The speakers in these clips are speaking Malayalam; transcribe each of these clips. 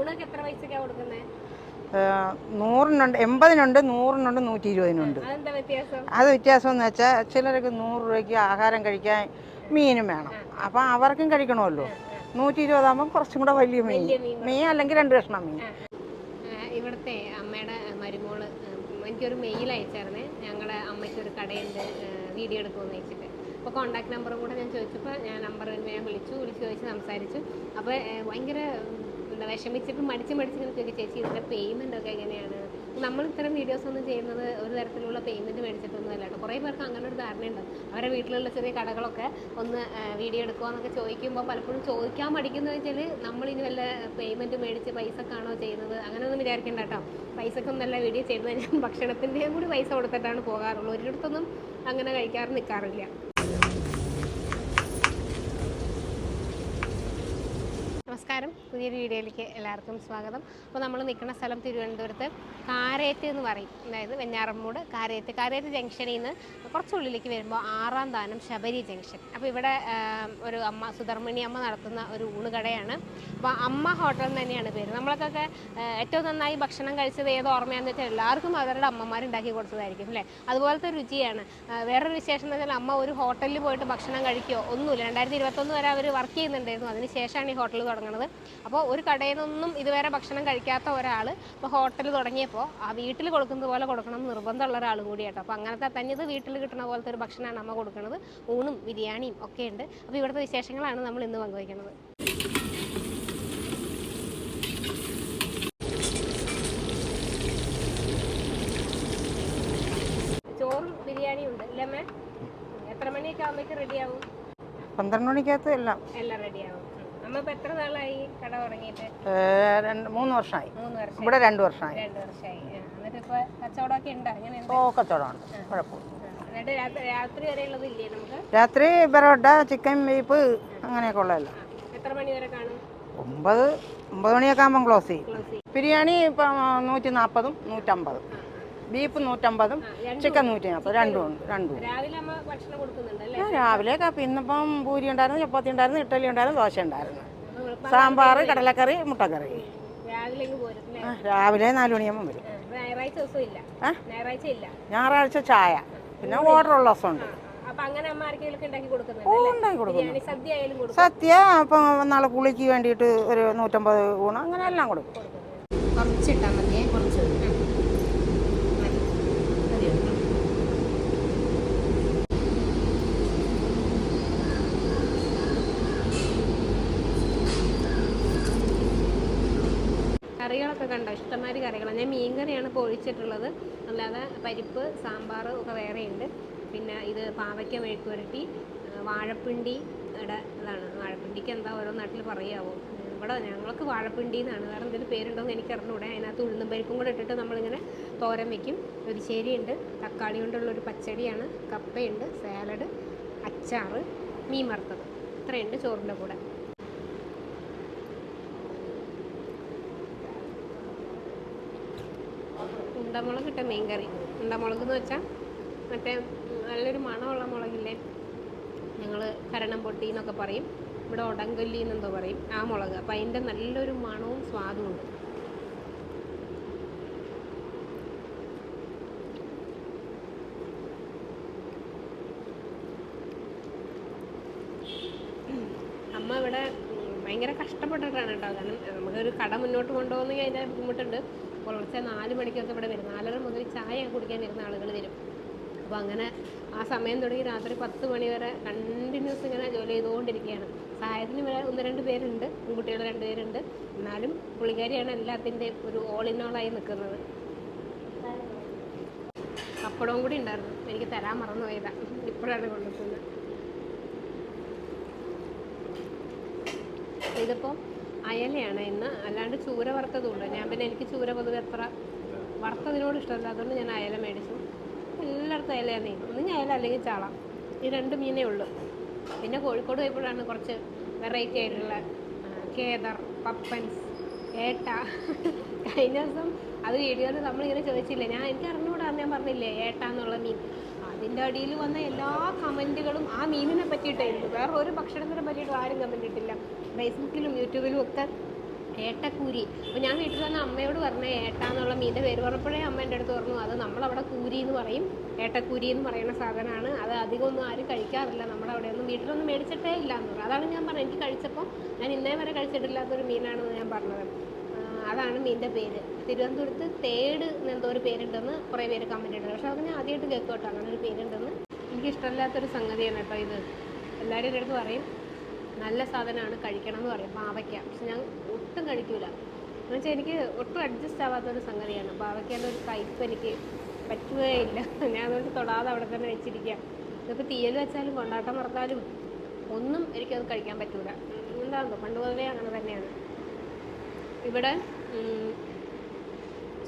ഊണൊക്കെ എത്ര പൈസക്കാ കൊടുക്കുന്നത് നൂറിനുണ്ട് എൺപതിനുണ്ട് നൂറിനുണ്ട് നൂറ്റി ഇരുപതിനുണ്ട് അത് വ്യത്യാസം? എന്ന് വെച്ചാൽ ചിലർക്ക് നൂറ് രൂപയ്ക്ക് ആഹാരം കഴിക്കാൻ മീനും വേണം. അപ്പം അവർക്കും കഴിക്കണമല്ലോ. നൂറ്റി ഇരുപതാകുമ്പോൾ കുറച്ചും കൂടെ വലിയ മീൻ. മീൻ. അല്ലെങ്കിൽ രണ്ട് കഷ്ണം മീൻ. ഇവിടുത്തെ അമ്മയുടെ മരുമോൾ എനിക്കൊരു മെയിൽ അയച്ചായിരുന്നേ. ഞങ്ങളുടെ അമ്മയ്ക്ക് ഒരു കടയുണ്ട് വീഡിയോ എടുക്കുമെന്ന് വെച്ചിട്ട്. അപ്പോൾ കോൺടാക്ട് നമ്പർ കൂടെ ഞാൻ ചോദിച്ചപ്പോൾ ഞാൻ നമ്പർ ഞാൻ വിളിച്ചു വിളിച്ച് ചോദിച്ച് സംസാരിച്ചു. അപ്പോൾ ഭയങ്കര എന്താ വിഷമിച്ചിട്ട് മടിച്ച് മടിച്ച് ചോദിക്കും ചേച്ചി ഇതിന്റെ പേയ്മെന്റ് ഒക്കെ എങ്ങനെയാണ്? നമ്മൾ ഇത്തരം വീഡിയോസ് ഒന്നും ചെയ്യുന്നത് ഒരു തരത്തിലുള്ള പേയ്മെന്റ് മേടിച്ചിട്ടൊന്നും അല്ല കേട്ടോ. കുറേ പേർക്ക് അങ്ങനെ ഒരു ധാരണയുണ്ട്. അവരുടെ വീട്ടിലുള്ള ചെറിയ കടകളൊക്കെ ഒന്ന് വീഡിയോ എടുക്കുവാന്നൊക്കെ ചോദിക്കുമ്പോൾ പലപ്പോഴും ചോദിക്കാൻ മടിക്കുന്നത് വെച്ചാൽ നമ്മളിനി വല്ല പേയ്മെന്റ് മേടിച്ച് പൈസ പൈസക്കാണോ ചെയ്യുന്നത്? അങ്ങനെയൊന്നും വിചാരിക്കേണ്ട കേട്ടോ. പൈസക്കൊന്നല്ല വീഡിയോ ചെയ്യുന്നത് ഞാൻ ഭക്ഷണത്തിന്റെയും കൂടി പൈസ കൊടുത്തിട്ടാണ് പോകാറുള്ളൂ. ഒരിടത്തൊന്നും അങ്ങനെ കഴിക്കാറ് നിൽക്കാറില്ല നമസ്കാരം. പുതിയൊരു വീഡിയോയിലേക്ക് എല്ലാവർക്കും സ്വാഗതം. അപ്പോൾ നമ്മൾ നിൽക്കുന്ന സ്ഥലം തിരുവനന്തപുരത്ത് കാരേറ്റ് എന്ന് പറയും. അതായത് വെഞ്ഞാറമ്മൂട് കാരേറ്റ്. കാരേറ്റ് ജംഗ്ഷനിൽ നിന്ന് കുറച്ചുള്ളിലേക്ക് വരുമ്പോൾ ആറാം താനം ശബരി ജംഗ്ഷൻ. അപ്പോൾ ഇവിടെ ഒരു അമ്മ സുധർമ്മിണി അമ്മ നടത്തുന്ന ഒരു ഊണുകടയാണ് അപ്പോൾ അമ്മ ഹോട്ടൽ തന്നെയാണ് പേര്. നമ്മളൊക്കെ ഏറ്റവും നന്നായി ഭക്ഷണം കഴിച്ചത് ഏത് ഓർമ്മയാണെന്ന് വെച്ചാൽ എല്ലാവർക്കും അവരുടെ അമ്മമാരുണ്ടാക്കി കൊടുത്തതായിരിക്കും അല്ലേ? അതുപോലത്തെ രുചിയാണ്. വേറൊരു വിശേഷം എന്ന് വെച്ചാൽ അമ്മ ഒരു ഹോട്ടലിൽ പോയിട്ട് ഭക്ഷണം കഴിക്കുകയോ ഒന്നുമില്ല. രണ്ടായിരത്തി ഇരുപത്തൊന്ന് വരെ അവർ വർക്ക് ചെയ്യുന്നുണ്ടായിരുന്നു. അതിന് ശേഷമാണ് ഈ ഹോട്ടൽ തുടങ്ങുന്നത്. അപ്പോൾ ഒരു കടയിൽ നിന്നൊന്നും ഇതുവരെ ഭക്ഷണം കഴിക്കാത്ത ഒരാൾ ഇപ്പോൾ ഹോട്ടൽ തുടങ്ങിയപ്പോൾ ആ വീട്ടിൽ കൊടുക്കുന്നത് പോലെ കൊടുക്കണം നിർബന്ധമുള്ള ഒരാൾ കൂടിയാട്ടോ അപ്പോൾ അങ്ങനത്തെ തനിത് വീട്ടിൽ കിട്ടുന്ന പോലത്തെ ഒരു ഭക്ഷണമാണ് അമ്മ കൊടുക്കുന്നത് ഊണും ബിരിയാണിയും ഒക്കെ ഉണ്ട്. അപ്പോൾ ഇവിടുത്തെ വിശേഷങ്ങളാണ് നമ്മൾ ഇന്ന് പങ്കുവയ്ക്കുന്നത്. ചോറും ബിരിയാണിയും ഉണ്ട് അല്ലേ അമ്മേ? എത്ര മണിയൊക്കെ ആകുമ്പോഴേക്ക് റെഡിയാവും പന്ത്രണ്ട് മണിക്കകത്ത് എല്ലാം. എല്ലാം റെഡിയാവും അമ്മ ഇപ്പൊ എത്ര നാളായി കട തുടങ്ങിയിട്ട്? രണ്ട് മൂന്ന് വർഷമായി മൂന്ന് വർഷം ഇവിടെ രണ്ട് വർഷമായി രണ്ട് വർഷമായി എന്നിട്ട് ഇപ്പൊ കച്ചവടമൊക്കെ ഉണ്ടോ? അങ്ങനെ ഓ കച്ചവടമുണ്ട് കുഴപ്പമില്ല. എന്നിട്ട് രാത്രി രാത്രി വരെ ഉള്ളത് ഇല്ലേ നമുക്ക്? രാത്രി പെറോട്ട ചിക്കൻ ബീഫ് അങ്ങനെയൊക്കെ ഉള്ളതല്ല. എത്ര മണി വരെ കാണും? ഒമ്പത് ഒമ്പത് മണിയൊക്കെ ആകുമ്പോൾ ക്ലോസ് ചെയ്യും. ക്ലോസ് ചെയ്യും. ബിരിയാണി ഇപ്പം നൂറ്റി നാൽപ്പതും നൂറ്റമ്പതും. ബീഫ് നൂറ്റമ്പതും ചിക്കൻ നൂറ്റി നാൽപ്പത് രണ്ടും ഉണ്ട്. രണ്ടും ഞാൻ രാവിലെ കാപ്പി ഇന്നിപ്പം പൂരി ഉണ്ടായിരുന്നു ചപ്പാത്തി ഉണ്ടായിരുന്നു ഇഡ്ഡലി ഉണ്ടായിരുന്നു ദോശ ഉണ്ടായിരുന്നു. സാമ്പാർ കടലക്കറി മുട്ടക്കറി. രാവിലെ നാലു മണിയാകുമ്പോൾ വരും. ഞായറാഴ്ച ദിവസം ചായ. പിന്നെ ഓർഡർ ഉള്ള ദിവസമുണ്ട് കൊടുക്കുന്നു. ബിരിയാണി സദ്യ അപ്പം നാളെ കുളിക്ക് വേണ്ടിയിട്ട് ഒരു നൂറ്റമ്പത് ഊണ് അങ്ങനെ എല്ലാം കൊടുക്കും കുറച്ച് കറികളൊക്കെ കണ്ടോ? ഇഷ്ടംമാതിരി കറികളാണ് ഞാൻ മീൻ കറിയാണ് ഇപ്പോൾ ഒഴിച്ചിട്ടുള്ളത് അല്ലാതെ പരിപ്പ് സാമ്പാർ ഒക്കെ വേറെയുണ്ട്. പിന്നെ ഇത് പാവയ്ക്ക മെഴുക്ക് പുരട്ടി വാഴപ്പിണ്ടി ഇവിടെ ഇതാണ്. വാഴപ്പിണ്ടിക്ക് എന്താ ഓരോ നാട്ടിൽ പറയാവോ? ഇവിടെ ഞങ്ങൾക്ക് വാഴപ്പിണ്ടി എന്നാണ്. വേറെ എന്തെങ്കിലും പേരുണ്ടോയെന്ന് എനിക്ക് അറിഞ്ഞൂടെ അതിനകത്ത് ഉഴുന്നും പരിപ്പും കൂടെ ഇട്ടിട്ട് നമ്മളിങ്ങനെ തോരൻ വെക്കും. എരിശ്ശേരിയുണ്ട് തക്കാളി കൊണ്ടുള്ള ഒരു പച്ചടിയാണ്. കപ്പയുണ്ട്. സാലഡ് അച്ചാറ് മീൻ വറുത്തത്. ഇത്രയുണ്ട് ചോറിന്റെ കൂടെ. ഉണ്ടമുളക് ഇട്ട മീൻ കറി. ഉണ്ടമുളക് എന്ന് വെച്ചാൽ മറ്റേ നല്ലൊരു മണമുള്ള മുളകില്ലേ? ഞങ്ങൾ കരണം പൊട്ടി എന്നൊക്കെ പറയും. ഇവിടെ ഒടങ്കൊല്ലി എന്നെന്തോ പറയും. ആ മുളക്. അപ്പം അതിന്റെ നല്ലൊരു മണവും സ്വാദും ഉണ്ട്. അമ്മ ഇവിടെ ഭയങ്കര കഷ്ടപ്പെട്ടിട്ടാണ് കേട്ടോ. കാരണം നമുക്കൊരു കട മുന്നോട്ട് കൊണ്ടുപോകുന്നെങ്കിൽ അതിന്റെ ബുദ്ധിമുട്ടുണ്ട്. പുലർച്ചെ നാല് മണിക്കൊക്കെ ഇവിടെ വരും. നാലര മുതൽ ചായ കുടിക്കാൻ വരുന്ന ആളുകൾ വരും. അപ്പോൾ അങ്ങനെ ആ സമയം തുടങ്ങി രാത്രി പത്ത് മണി വരെ കണ്ടിന്യൂസ് ഇങ്ങനെ ജോലി ചെയ്തുകൊണ്ടിരിക്കുകയാണ്. സഹായത്തിന് ഇവിടെ ഒന്ന് രണ്ട് പേരുണ്ട്. പെൺകുട്ടികൾ രണ്ട് പേരുണ്ട്. എന്നാലും പുള്ളിക്കാരിയാണ് എല്ലാത്തിന്റെയും ഒരു ഓൾ ഇൻ ഓൾ ആയി നിൽക്കുന്നത്. പപ്പടവും കൂടി ഉണ്ടായിരുന്നു. എനിക്ക് തരാൻ മറന്നു പോയതാ ഇപ്പോഴാണ് കൊണ്ടുപോകുന്നത് ഇതിപ്പോൾ അയലയാണ് ഇന്ന്. അല്ലാണ്ട് ചൂര വറുത്തതുണ്ട്. ഞാൻ പിന്നെ എനിക്ക് ചൂര പൊതുവെ അത്ര വറുത്തതിനോട് ഇഷ്ടമല്ല. അതുകൊണ്ട് ഞാൻ അയല മേടിച്ചു. എല്ലായിടത്തും ഒന്ന് ഞാൻ അയല അല്ലെങ്കിൽ ചാള. ഈ രണ്ട് മീനേ ഉള്ളൂ. പിന്നെ കോഴിക്കോട് പോയപ്പോഴാണ് കുറച്ച് വെറൈറ്റി ആയിട്ടുള്ള കേദർ പപ്പൻസ് ഏട്ട. കഴിഞ്ഞ ദിവസം അത് വീഡിയോയിൽ നമ്മളിങ്ങനെ ചോദിച്ചില്ലേ? ഞാൻ എനിക്ക് അറിഞ്ഞുകൂടാന്ന് ഞാൻ പറഞ്ഞില്ലേ? ഏട്ട എന്നുള്ള മീൻ. അതിന്റെ അടിയിൽ വന്ന എല്ലാ കമന്റുകളും ആ മീനിനെ പറ്റിയിട്ടായിരുന്നു. വേറെ ഒരു ഭക്ഷണത്തിനെ പറ്റിയിട്ട് ആരും കമന്റ് ഇട്ടില്ല. ഫേസ്ബുക്കിലും യൂട്യൂബിലും ഒക്കെ ഏട്ടക്കൂരി. അപ്പോൾ ഞാൻ വീട്ടിൽ വന്ന അമ്മയോട് പറഞ്ഞ ഏട്ട എന്നുള്ള മീന്റെ പേര് പറഞ്ഞപ്പോഴേ അമ്മ എന്റെ അടുത്ത് പറഞ്ഞു അത് നമ്മളവിടെ കൂരി എന്ന് പറയും. ഏട്ടക്കൂരി എന്ന് പറയുന്ന സാധനമാണ്. അത് അധികം ഒന്നും ആരും കഴിക്കാറില്ല. നമ്മുടെ അവിടെ ഒന്നും വീട്ടിലൊന്നും മേടിച്ചിട്ടേ ഇല്ല എന്ന് പറഞ്ഞു അതാണ് ഞാൻ പറഞ്ഞത്. എനിക്ക് കഴിച്ചപ്പോൾ ഞാൻ ഇന്നേ വരെ കഴിച്ചിട്ടില്ലാത്തൊരു മീനാണെന്ന് ഞാൻ പറഞ്ഞത്. അതാണ് നിന്റെ പേര്. തിരുവനന്തപുരത്ത് തേട് എന്തോ ഒരു പേരുണ്ടെന്ന് കുറേ പേര് കമന്റ് ഇട്ടുണ്ട് പക്ഷെ അത് ഞാൻ ആദ്യമായിട്ട് കേൾക്കും കേട്ടോ. അങ്ങനെ ഒരു പേരുണ്ടെന്ന്. ഇഷ്ടമില്ലാത്തൊരു സംഗതിയാണ് കേട്ടോ ഇത്. എല്ലാവരും അടുത്ത് പറയും നല്ല സാധനമാണ് കഴിക്കണം എന്ന് പറയും. പാവയ്ക്ക. പക്ഷെ ഞാൻ ഒട്ടും കഴിക്കൂല. എന്ന് വെച്ചാൽ എനിക്ക് ഒട്ടും അഡ്ജസ്റ്റ് ആവാത്തൊരു സംഗതിയാണ്. പാവയ്ക്കേന്റെ ഒരു കയ്പ്പ് എനിക്ക് പറ്റുകയില്ല ഞാൻ അതുകൊണ്ട് തൊടാതെ അവിടെ തന്നെ വെച്ചിരിക്കുക ഇതിപ്പോൾ തീയൽ വെച്ചാലും കൊണ്ടാട്ടം മറത്താലും ഒന്നും എനിക്കത് കഴിക്കാൻ പറ്റൂല. എന്താണെന്നോ പണ്ട് മുതലേ അങ്ങനെ തന്നെയാണ്. ഇവിടെ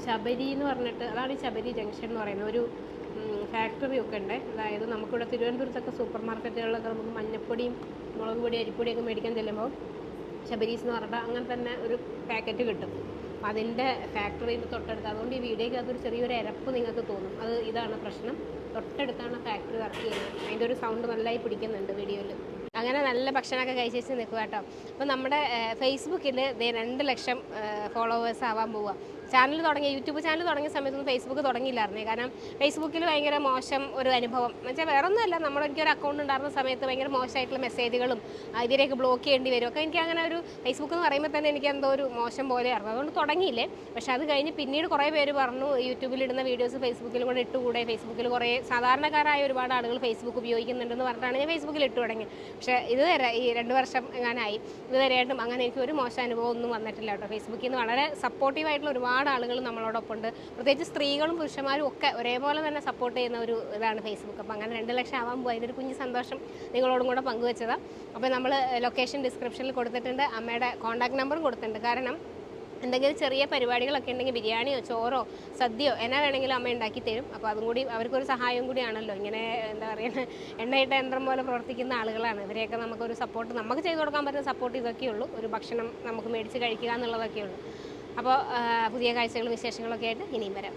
ശബരി എന്ന് പറഞ്ഞിട്ട് അതാണ് ഈ ശബരി ജംഗ്ഷൻ എന്ന് പറയുന്നത്. ഒരു ഫാക്ടറി ഒക്കെ ഉണ്ട്. അതായത് നമുക്കിവിടെ തിരുവനന്തപുരത്തൊക്കെ സൂപ്പർ മാർക്കറ്റുകളിലൊക്കെ നമുക്ക് മഞ്ഞപ്പൊടിയും മുളക് പൊടി അരിപ്പൊടിയൊക്കെ മേടിക്കാൻ ചെല്ലുമ്പോൾ ശബരീസ് എന്ന് പറഞ്ഞിട്ട് അങ്ങനെ തന്നെ ഒരു പാക്കറ്റ് കിട്ടും. അതിന്റെ ഫാക്ടറിയിൽ തൊട്ടടുത്ത്. അതുകൊണ്ട് ഈ വീഡിയോയ്ക്ക് അതൊരു ചെറിയൊരു ഇരപ്പ് നിങ്ങൾക്ക് തോന്നും. അത് ഇതാണ് പ്രശ്നം. തൊട്ടടുത്താണ് ഫാക്ടറി വർക്ക് ചെയ്യുന്നത്. അതിന്റെ ഒരു സൗണ്ട് നല്ലതായി പിടിക്കുന്നുണ്ട് വീഡിയോയിൽ. അങ്ങനെ നല്ല ഭക്ഷണമൊക്കെ കഴിച്ചേച്ച് നിൽക്കുക കേട്ടോ. അപ്പോൾ നമ്മുടെ ഫേസ്ബുക്കിൽ രണ്ട് ലക്ഷം ഫോളോവേഴ്സ് ആവാൻ പോവുക ചാനൽ തുടങ്ങിയ യൂട്യൂബ് ചാനൽ തുടങ്ങിയ സമയത്തൊന്നും ഫേസ്ബുക്ക് തുടങ്ങിയില്ലായിരുന്നേ. കാരണം ഫേസ്ബുക്കിൽ ഭയങ്കര മോശം ഒരു അനുഭവം. എന്നുവെച്ചാൽ വേറെ ഒന്നുമല്ല നമ്മുടെ എനിക്ക് ഒരു അക്കൗണ്ട് ഉണ്ടായിരുന്ന സമയത്ത് ഭയങ്കര മോശമായിട്ടുള്ള മെസ്സേജുകളും ഇതിലേക്ക് ബ്ലോക്ക് ചെയ്യേണ്ടി വരും. ഒക്കെ എനിക്ക് അങ്ങനെ ഒരു ഫേസ്ബുക്ക് എന്ന് പറയുമ്പോൾ തന്നെ എനിക്ക് എന്തോ ഒരു മോശം പോലെയായിരുന്നു. അതുകൊണ്ട് തുടങ്ങിയില്ലേ. പക്ഷേ അത് കഴിഞ്ഞ് പിന്നീട് കുറേ പേര് പറഞ്ഞു യൂട്യൂബിൽ ഇടുന്ന വീഡിയോസ് ഫേസ്ബുക്കിൽ കൂടെ ഇട്ടുകൂടെ. ഫേസ്ബുക്കിൽ കുറേ സാധാരണക്കാരായ ഒരുപാട് ആളുകൾ ഫേസ്ബുക്ക് ഉപയോഗിക്കുന്നുണ്ടെന്ന് പറഞ്ഞിട്ടാണ് ഞാൻ ഫേസ്ബുക്കിൽ ഇട്ടു തുടങ്ങി പക്ഷേ ഇതുവരെ ഈ രണ്ട് വർഷം എങ്ങാനായി ഇതുവരെയായിട്ടും അങ്ങനെ എനിക്ക് ഒരു മോശം അനുഭവം ഒന്നും വന്നിട്ടില്ല കേട്ടോ. ഫേസ്ബുക്കിൽ നിന്ന് വളരെ സപ്പോർട്ടീവായിട്ടുള്ള ഒരുപാട് ആളുകൾ നമ്മളോടൊപ്പം ഉണ്ട് പ്രത്യേകിച്ച് സ്ത്രീകളും പുരുഷന്മാരും ഒക്കെ ഒരേപോലെ തന്നെ സപ്പോർട്ട് ചെയ്യുന്ന ഒരു ഇതാണ് ഫേസ്ബുക്ക് അപ്പോൾ അങ്ങനെ രണ്ട് ലക്ഷം ആവാൻ പോയി. കുഞ്ഞു കുഞ്ഞ് സന്തോഷം നിങ്ങളോടും കൂടെ പങ്കുവെച്ചതാണ് അപ്പോൾ നമ്മൾ ലൊക്കേഷൻ ഡിസ്ക്രിപ്ഷനിൽ കൊടുത്തിട്ടുണ്ട്. അമ്മയുടെ കോൺടാക്ട് നമ്പറും കൊടുത്തിട്ടുണ്ട്. കാരണം എന്തെങ്കിലും ചെറിയ പരിപാടികളൊക്കെ ഉണ്ടെങ്കിൽ ബിരിയാണിയോ ചോറോ സദ്യയോ എന്നാ വേണമെങ്കിലും അമ്മ ഉണ്ടാക്കി തരും. അപ്പോൾ അതും കൂടി അവർക്കൊരു സഹായം കൂടിയാണല്ലോ. ഇങ്ങനെ എന്താ പറയുക എണ്ണയിട്ട യന്ത്രം പോലെ പ്രവർത്തിക്കുന്ന ആളുകളാണ്. ഇവരെയൊക്കെ നമുക്കൊരു സപ്പോർട്ട് നമുക്ക് ചെയ്തു കൊടുക്കാൻ പറ്റുന്ന സപ്പോർട്ട് ഇതൊക്കെയുള്ളൂ. ഒരു ഭക്ഷണം നമുക്ക് മേടിച്ച് കഴിക്കുക എന്നുള്ളതൊക്കെയുള്ളൂ. അപ്പോൾ പുതിയ കാഴ്ചകളും വിശേഷങ്ങളൊക്കെ ആയിട്ട് ഇനിയും വരാം.